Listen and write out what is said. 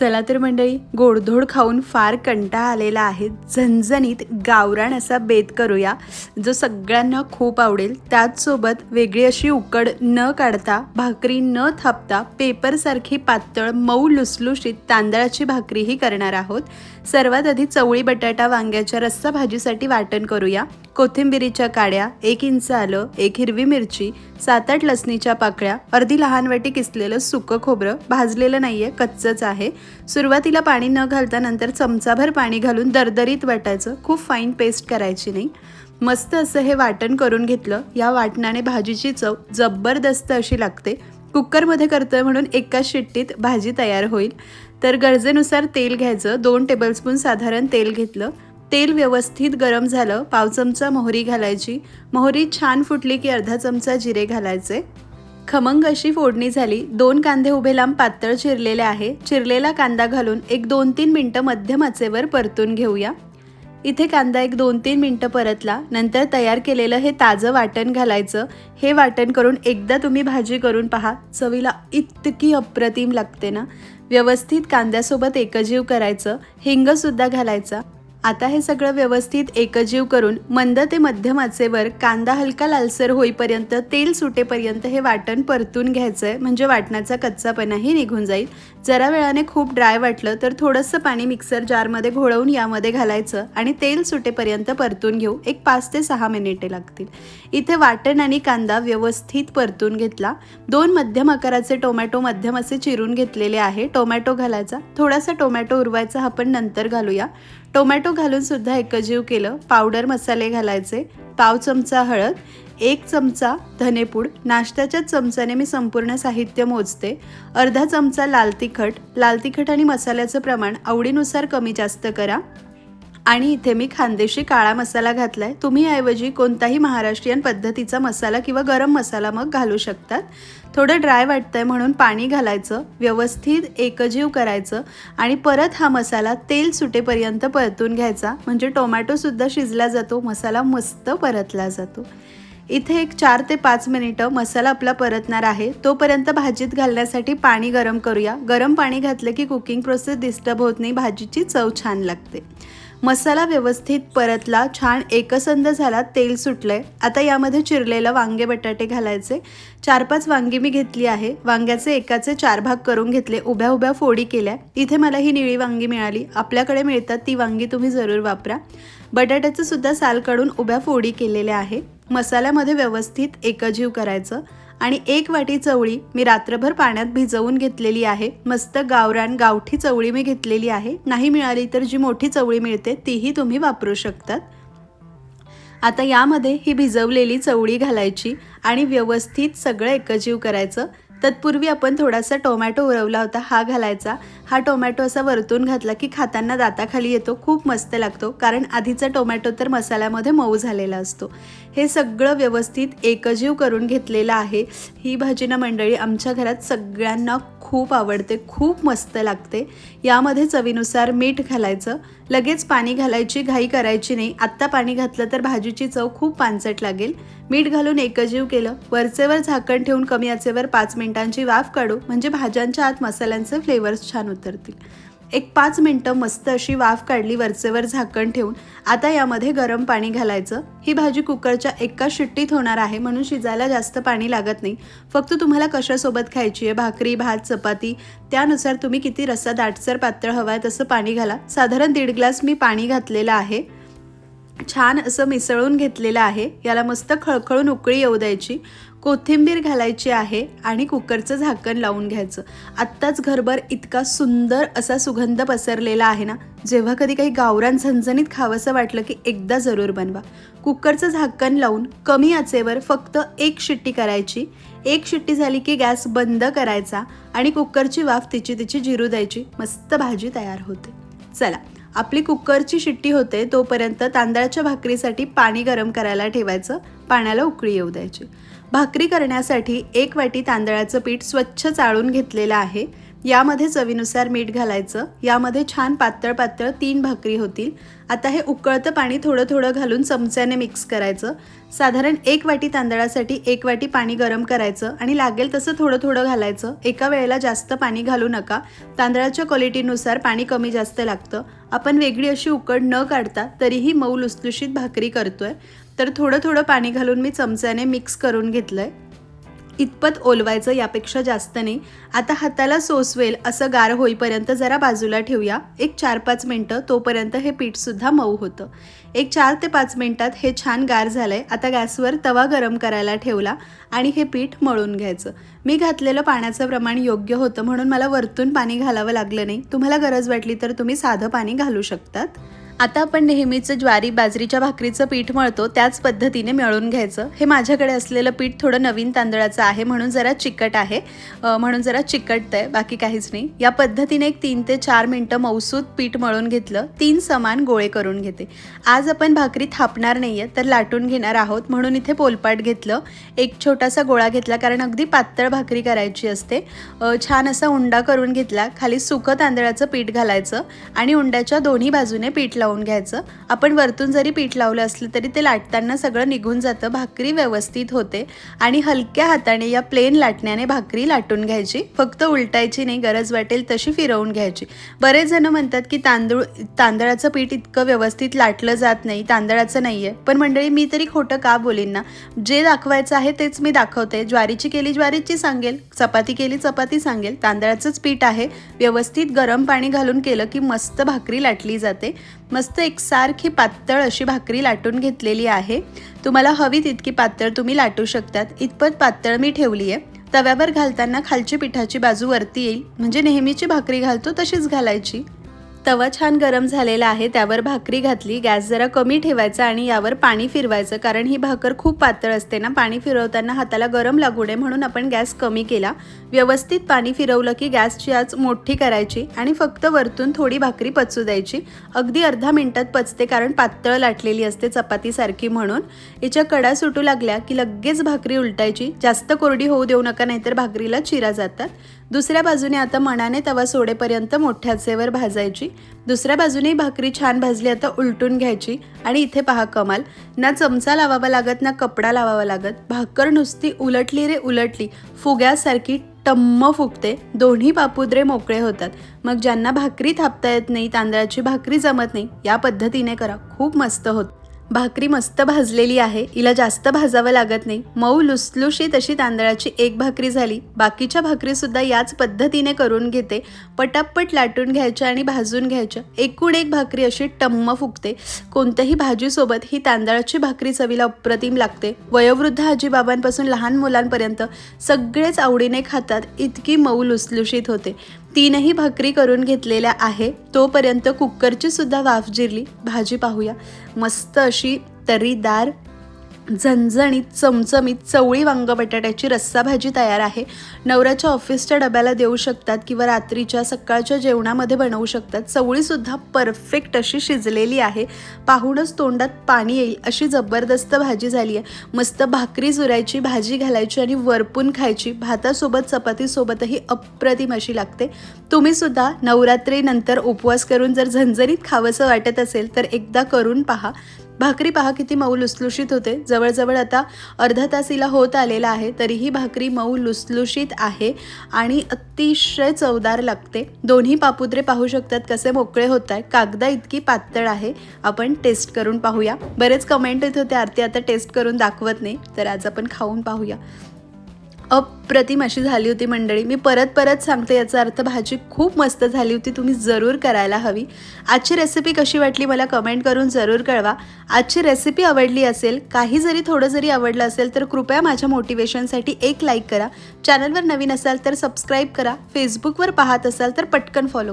चला तर मंडळी गोडधोड खाऊन फार कंटाळा आलेला आहे. झणझणीत गावरान असा बेत करूया जो सगळ्यांना खूप आवडेल. त्याचसोबत वेगळी अशी उकड न काढता भाकरी न थापता पेपरसारखी पातळ मऊ लुसलुशीत तांदळाची भाकरीही करणार आहोत. सर्वात आधी चवळी बटाटा वांग्याच्या रस्सा भाजीसाठी वाटण करूया. कोथिंबिरीच्या काड्या एक इंच आलं एक हिरवी मिरची सात आठ लसणीच्या पाकळ्या अर्धी लहान वाटी किसलेलं सुकं खोबरं भाजलेलं नाही आहे कच्चंच आहे. सुरुवातीला पाणी न घालता नंतर चमचाभर पाणी घालून दरदरीत वाटायचं खूप फाईन पेस्ट करायची नाही. मस्त असं हे वाटण करून घेतलं या वाटणाने भाजीची चव जबरदस्त अशी लागते. कुकरमध्ये करतोय म्हणून एकाच शिट्टीत भाजी तयार होईल. तर गरजेनुसार तेल घ्यायचं दोन टेबलस्पून साधारण तेल घेतलं. तेल व्यवस्थित गरम झालं पाव चमचा मोहरी घालायची. मोहरी छान फुटली की अर्धा चमचा जिरे घालायचे. खमंग अशी फोडणी झाली. दोन कांदे उभे लांब पातळ चिरलेले आहे. चिरलेला कांदा घालून एक दोन तीन मिनटं मध्यम आचेवर परतून घेऊया. इथे कांदा एक दोन तीन मिनटं परतला. नंतर तयार केलेलं हे ताजं वाटण घालायचं. हे वाटण करून एकदा तुम्ही भाजी करून पहा. चवीला इतकी अप्रतिम लागते ना. व्यवस्थित कांद्यासोबत एकजीव करायचं. हिंगसुद्धा घालायचा. आता हे सगळं व्यवस्थित एकजीव करून मंद ते मध्यम आचेवर कांदा हलका लालसर होईपर्यंत तेल सुटेपर्यंत हे वाटण परतून घ्यायचं आहे म्हणजे वाटणाचा कच्चापणाही निघून जाईल. जरा वेळाने खूप ड्राय वाटलं तर थोडंसं पाणी मिक्सर जारमध्ये घोळवून यामध्ये घालायचं आणि तेल सुटेपर्यंत परतून घेऊ. एक पाच ते सहा मिनिटे लागतील. इथे वाटण आणि कांदा व्यवस्थित परतून घेतला. दोन मध्यम आकाराचे टोमॅटो मध्यम असे चिरून घेतलेले आहे. टोमॅटो घालायचा. थोडासा टोमॅटो उरवायचा आपण नंतर घालूया. टोमॅटो घालून सुद्धा एकजीव केलं. पावडर मसाले घालायचे पाव चमचा हळद एक चमचा धनेपूड नाश्त्याच्याच चमच्याने मी संपूर्ण साहित्य मोजते. अर्धा चमचा लाल तिखट. लाल तिखट आणि मसाल्याचं प्रमाण आवडीनुसार कमी जास्त करा. आणि इथे मी खानदेशी काळा मसाला घातलाय. तुम्ही ऐवजी कोणताही महाराष्ट्रीयन पद्धतीचा मसाला किंवा गरम मसाला मग घालू शकतात. थोडं ड्राय वाटतंय म्हणून पाणी घालायचं व्यवस्थित एकजीव करायचं आणि परत हा मसाला तेल सुटेपर्यंत परतून घ्यायचा. म्हणजे टोमॅटोसुद्धा शिजला जातो मसाला मस्त परतला जातो. इथे एक चार ते पाच मिनिटं मसाला आपला परतणार आहे. तोपर्यंत भाजीत घालण्यासाठी पाणी गरम करूया. गरम पाणी घातलं की कुकिंग प्रोसेस डिस्टर्ब होत नाही. भाजीची चव छान लागते. मसाला व्यवस्थित परतला छान एकसंध झाला तेल सुटलंय. आता यामध्ये चिरलेलं वांगे बटाटे घालायचे. चार पाच वांगी मी घेतली आहे. वांग्याचे एकाचे चार भाग करून घेतले. उभ्या उभ्या फोडी केल्या. इथे मला ही निळी वांगी मिळाली. आपल्याकडे मिळतात ती वांगी तुम्ही जरूर वापरा. बटाट्याचं सुद्धा साल काढून उभ्या फोडी केलेल्या आहे. मसाल्यामध्ये व्यवस्थित एकजीव करायचं. आणि एक वाटी चवळी मी रात्रभर पाण्यात भिजवून घेतलेली आहे. मस्त गावरान गावठी चवळी मी घेतलेली आहे. नाही मिळाली तर जी मोठी चवळी मिळते तीही तुम्ही वापरू शकतात. आता यामध्ये ही भिजवलेली चवळी घालायची आणि व्यवस्थित सगळं एकजीव करायचं. तत्पूर्वी आपण थोडासा टोमॅटो उरवला होता हा घालायचा. हा टोमॅटो असा वरतून घातला की खाताना दाताखाली येतो खूप मस्त लागतो कारण आधीचा टोमॅटो तर मसाल्यामध्ये मऊ झालेला असतो. हे सगळं व्यवस्थित एकजीव करून घेतलेलं आहे. ही भाजी ना मंडळी आमच्या घरात सगळ्यांना खूप आवडते खूप मस्त लागते. यामध्ये चवीनुसार मीठ घालायचं लगेच पाणी घालायची घाई करायची नाही. आत्ता पाणी घातलं तर भाजीची चव खूप पानसट लागेल. मीठ घालून एकजीव केलं वरचेवर झाकण ठेवून कमी आचेवर पाच मिनिटांची वाफ काढू म्हणजे भाज्यांच्या आत मसाल्यांचे फ्लेवर्स छान उतरतील. एक पाच मिनटं मस्त अशी वाफ काढली वरचेवर झाकण ठेवून. आता यामध्ये गरम पाणी घालायचं. ही भाजी कुकरच्या एका शिट्टीत होणार आहे म्हणून शिजायला जास्त पाणी लागत नाही. फक्त तुम्हाला कशासोबत खायची आहे भाकरी भात चपाती. त्यानुसार तुम्ही किती रस्सा दाटसर पातळ हवा आहे तसं पाणी घाला. साधारण दीड ग्लास मी पाणी घातलेलं आहे. छान असं मिसळून घेतलेलं आहे. याला मस्त खळखळून उकळी येऊ द्यायची. कोथिंबीर घालायची आहे आणि कुकरचं झाकण लावून घ्यायचं. आत्ताच घरभर इतका सुंदर असा सुगंध पसरलेला आहे ना जेव्हा कधी काही गावरान झणझणीत खावंसं वाटलं की एकदा जरूर बनवा. कुकरचं झाकण लावून कमी आचेवर फक्त एक शिट्टी करायची. एक शिट्टी झाली की गॅस बंद करायचा आणि कुकरची वाफ तिची तिची जिरू द्यायची. मस्त भाजी तयार होते. चला आपली कुकरची शिट्टी होते तोपर्यंत तांदळाच्या भाकरीसाठी पाणी गरम करायला ठेवायचं पाण्याला उकळी येऊ द्यायची. भाकरी करण्यासाठी एक वाटी तांदळाचं पीठ स्वच्छ चाळून घेतलेलं आहे. यामध्ये चवीनुसार मीठ घालायचं. यामध्ये छान पातळ पातळ तीन भाकरी होतील. आता हे उकळतं पाणी थोडं थोडं घालून चमच्याने मिक्स करायचं. साधारण एक वाटी तांदळासाठी एक वाटी पाणी गरम करायचं आणि लागेल तसं थोडं थोडं घालायचं. एका वेळेला जास्त पाणी घालू नका. तांदळाच्या क्वालिटीनुसार पाणी कमी जास्त लागतं. आपण वेगळी अशी उकड न काढता तरीही मऊ लुसलुशीत भाकरी करतोय. तर थोडं थोडं पाणी घालून मी चमच्याने मिक्स करून घेतलं आहे इतपत ओलवायचं यापेक्षा जास्त नाही. आता हाताला सोसवेल असं गार होईपर्यंत जरा बाजूला ठेवूया. एक चार पाच मिनटं तोपर्यंत हे पीठसुद्धा मऊ होतं. एक चार ते पाच मिनटात हे छान गार झालं आहे आता गॅसवर तवा गरम करायला ठेवला आणि हे पीठ मळून घ्यायचं. मी घातलेलं पाण्याचं प्रमाण योग्य होतं म्हणून मला वरतून पाणी घालावं लागलं नाही. तुम्हाला गरज वाटली तर तुम्ही साधं पाणी घालू शकतात. आता आपण नेहमीचं ज्वारी बाजरीच्या भाकरीचं पीठ मळतो त्याच पद्धतीने मळून घ्यायचं. हे माझ्याकडे असलेलं पीठ थोडं नवीन तांदळाचं आहे म्हणून जरा चिकट आहे. म्हणून जरा चिकटतं आहे बाकी काहीच नाही. या पद्धतीने एक तीन ते चार मिनटं मौसूद पीठ मळून घेतलं तीन समान गोळे करून घेते. आज आपण भाकरी थापणार नाही आहे तर लाटून घेणार आहोत. म्हणून इथे पोलपाट घेतलं एक छोटासा गोळा घेतला कारण अगदी पातळ भाकरी करायची असते. छान असा उंडा करून घेतला खाली सुकं तांदळाचं पीठ घालायचं आणि उंड्याच्या दोन्ही बाजूने पीठ लावून घ्यायचं. आपण वरतून जरी पीठ लावलं असलं तरी ते लाटताना सगळं निघून जातं भाकरी व्यवस्थित होते आणि हलक्या हाताने या प्लेन लाटण्याने भाकरी लाटून घ्यायची. फक्त उलटायची नाही गरज वाटेल तशी फिरवून घ्यायची. बरेच जण म्हणतात की तांदूळ तांदळाचं पीठ इतकं व्यवस्थित लाटलं जात नाही तांदळाचं नाही आहे पण मंडळी मी तरी खोटं का बोलीन ना? जे दाखवायचं आहे तेच मी दाखवते. ज्वारीची केली ज्वारीची सांगेल. चपाती केली चपाती सांगेल. तांदळाचंच पीठ आहे. व्यवस्थित गरम पाणी घालून केलं की मस्त भाकरी लाटली जाते. मस्त एकसारखी पातळ अशी भाकरी लाटून घेतलेली आहे. तुम्हाला हवी तितकी पातळ तुम्ही लाटू शकतात. इतपत पातळ मी ठेवली आहे तव्यावर घालताना खालची पिठाची बाजू वरती येईल. म्हणजे नेहमीची भाकरी घालतो तशीच घालायची. तवा छान गरम झालेला आहे त्यावर भाकरी घातली. गॅस जरा कमी ठेवायचा आणि यावर पाणी फिरवायचं कारण ही भाकर खूप पातळ असते ना. पाणी फिरवताना हाताला गरम लागू नये म्हणून आपण गॅस कमी केला. व्यवस्थित पाणी फिरवलं की गॅसची आज मोठी करायची आणि फक्त वरतून थोडी भाकरी पचू द्यायची. अगदी अर्धा मिनिटात पचते कारण पातळ लाटलेली असते चपातीसारखी म्हणून. याच्या कडा सुटू लागल्या की लगेच भाकरी उलटायची. जास्त कोरडी होऊ देऊ नका नाहीतर भाकरीला चिरा जातात. दुसऱ्या बाजूने आता मनाने तवा सोडेपर्यंत मोठ्या आचेवर भाजायची. दुसऱ्या बाजूने भाकरी छान भाजली आता उलटून घ्यायची. आणि इथे पहा कमाल ना चमचा लावावा लागत ना कपडा लावावा लागत. भाकर नुसती उलटली रे उलटली फुग्यासारखी टम्म फुगते. दोन्ही पापुद्रे मोकळे होतात. मग ज्यांना भाकरी थापता येत नाही तांदळाची भाकरी जमत नाही या पद्धतीने करा. खूप मस्त होत. भाकरी मस्त भाजलेली आहे हिला जास्त भाजावं लागत नाही. मऊ लुसलुशीत अशी तांदळाची एक भाकरी झाली. बाकीच्या भाकरीसुद्धा याच पद्धतीने करून घेते. पटापट लाटून घ्यायच्या आणि भाजून घ्यायच्या एकूण एक भाकरी अशी टम्म फुगते. कोणत्याही भाजीसोबत ही तांदळाची भाकरी चवीला अप्रतिम लागते. वयोवृद्ध आजीबाबांपासून लहान मुलांपर्यंत सगळेच आवडीने खातात इतकी मऊ लुसलुशीत होते. तीनही भाकरी करून घेतलेल्या आहे. तोपर्यंत कुकरची सुद्धा वाफ जिरली. भाजी पाहूया. मस्त अशी तरीदार झणझणीत चमचमीत चवळी वांग बटाट्याची रस्सा भाजी तयार आहे. नवऱ्याच्या ऑफिसच्या डब्याला देऊ शकतात किंवा रात्रीच्या सकाळच्या जेवणामध्ये बनवू शकतात. चवळीसुद्धा परफेक्ट अशी शिजलेली आहे. पाहूनच तोंडात पाणी येईल. अशी जबरदस्त भाजी झाली आहे. मस्त भाकरी चुरायची भाजी घालायची आणि वरपून खायची. भातासोबत चपातीसोबतही अप्रतिम अशी लागते. तुम्हीसुद्धा नवरात्रीनंतर उपवास करून जर झणझणीत खावंसं वाटत असेल तर एकदा करून पहा. भाकरी पहा किती मऊ लुसलुशीत होते. जवळजवळ आता अर्धा तास हिला होत आलेला आहे तरीही भाकरी मऊ लुसलुशीत आहे आणि अतिशय चवदार लागते. दोन्ही पापुद्रे पाहू शकतात कसे मोकळे होत आहे कागदा इतकी पातळ आहे. आपण टेस्ट करून पाहूया. बरेच कमेंट येत होते आरती आता टेस्ट करून दाखवत नाही तर आज आपण खाऊन पाहूया. अप्रतिम अशी झाली होती मंडळी. मी परत परत सांगते याचा अर्थ भाजी खूप मस्त झाली होती तुम्ही जरूर करायला हवी. आजची रेसिपी कशी वाटली मला कमेंट करून जरूर कळवा. आजची रेसिपी आवडली असेल काही जरी थोडं जरी आवडलं असेल तर कृपया माझ्या मोटिवेशनसाठी एक लाईक करा. चॅनलवर नवीन असाल तर सबस्क्राईब करा. फेसबुकवर पाहत असाल तर पटकन फॉलो